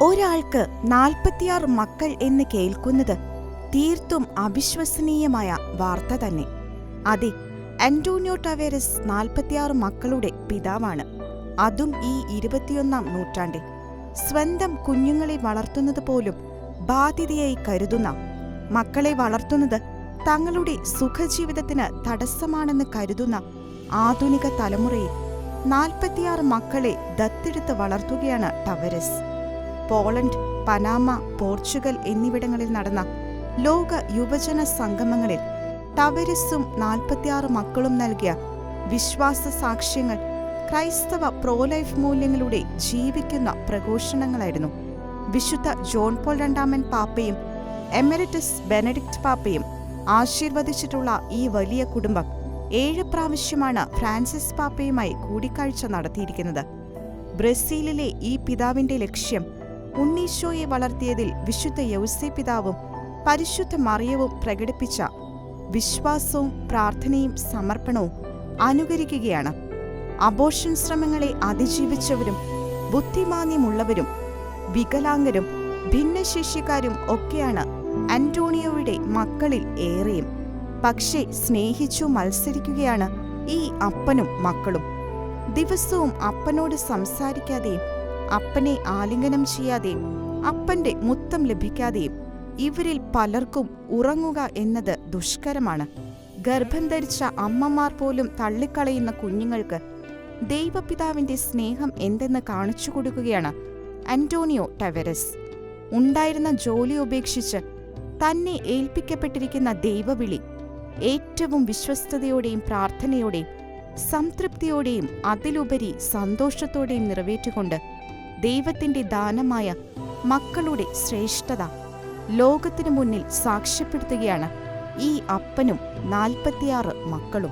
ഒരാൾക്ക് നാൽപ്പത്തിയാറ് മക്കൾ എന്ന് കേൾക്കുന്നത് തീർത്തും അവിശ്വസനീയമായ വാർത്ത തന്നെ. അതെ അന്റോണിയോ ടവേരസ് നാൽപ്പത്തിയാറ് മക്കളുടെ പിതാവാണ്. അതും ഈ ഇരുപത്തിയൊന്നാം നൂറ്റാണ്ടിൽ. സ്വന്തം കുഞ്ഞുങ്ങളെ വളർത്തുന്നത് പോലും ബാധ്യതയായി കരുതുന്ന മക്കളെ വളർത്തുന്നത് തങ്ങളുടെ സുഖജീവിതത്തിന് തടസ്സമാണെന്ന് കരുതുന്ന ആധുനിക തലമുറയിൽ നാൽപ്പത്തിയാറ് മക്കളെ ദത്തെടുത്ത് വളർത്തുകയാണ് ടവരസ്. പോളണ്ട് പനാമ പോർച്ചുഗൽ എന്നിവിടങ്ങളിൽ നടന്ന ലോക യുവജന സംഗമങ്ങളിൽ ടവരിസും നാൽപ്പത്തിയാറ് മക്കളും നൽകിയ വിശ്വാസ സാക്ഷ്യങ്ങൾ ക്രൈസ്തവ പ്രോലൈഫ് മൂല്യങ്ങളുടെ ജീവിക്കുന്ന പ്രഘോഷണങ്ങളായിരുന്നു. വിശുദ്ധ ജോൺ പോൾ രണ്ടാമൻ പാപ്പയും എമരിറ്റസ് ബെനഡിക്ട് പാപ്പയും ആശീർവദിച്ചിട്ടുള്ള ഈ വലിയ കുടുംബം ഏഴ് പ്രാവശ്യമാണ് ഫ്രാൻസിസ് പാപ്പയുമായി കൂടിക്കാഴ്ച നടത്തിയിരിക്കുന്നത്. ബ്രസീലിലെ ഈ പിതാവിന്റെ ലക്ഷ്യം ഉണ്ണീശോയെ വളർത്തിയതിൽ വിശുദ്ധ യൗസേ പിതാവും പരിശുദ്ധ മറിയവും പ്രകടിപ്പിച്ച വിശ്വാസവും പ്രാർത്ഥനയും സമർപ്പണവും അനുകരിക്കുകയാണ്. അബോഷൻ ശ്രമങ്ങളെ അതിജീവിച്ചവരും ബുദ്ധിമാന്യമുള്ളവരും വികലാംഗരും ഭിന്നശേഷിക്കാരും ഒക്കെയാണ് അന്റോണിയോയുടെ മക്കളിൽ ഏറെയും. പക്ഷേ സ്നേഹിച്ചു മത്സരിക്കുകയാണ് ഈ അപ്പനും മക്കളും. ദിവസവും അപ്പനോട് സംസാരിക്കാതെയും അപ്പനെ ആലിംഗനം ചെയ്യാതെയും അപ്പന്റെ മുത്തം ലഭിക്കാതെയും ഇവരിൽ പലർക്കും ഉറങ്ങുക എന്നത് ദുഷ്കരമാണ്. ഗർഭം ധരിച്ച അമ്മമാർ പോലും തള്ളിക്കളയുന്ന കുഞ്ഞുങ്ങൾക്ക് ദൈവപിതാവിന്റെ സ്നേഹം എന്തെന്ന് കാണിച്ചു കൊടുക്കുകയാണ് അന്റോണിയോ ടവരസ്. ഉണ്ടായിരുന്ന ജോലി ഉപേക്ഷിച്ച് തന്നെ ഏൽപ്പിക്കപ്പെട്ടിരിക്കുന്ന ദൈവവിളി ഏറ്റവും വിശ്വസ്തയോടെയും പ്രാർത്ഥനയോടെയും സംതൃപ്തിയോടെയും അതിലുപരി സന്തോഷത്തോടെയും നിറവേറ്റിക്കൊണ്ട് ദൈവത്തിന്റെ ദാനമായ മക്കളുടെ ശ്രേഷ്ഠത ലോകത്തിനു മുന്നിൽ സാക്ഷ്യപ്പെടുത്തുകയാണ് ഈ അപ്പനും നാൽപ്പത്തിയാറ് മക്കളും.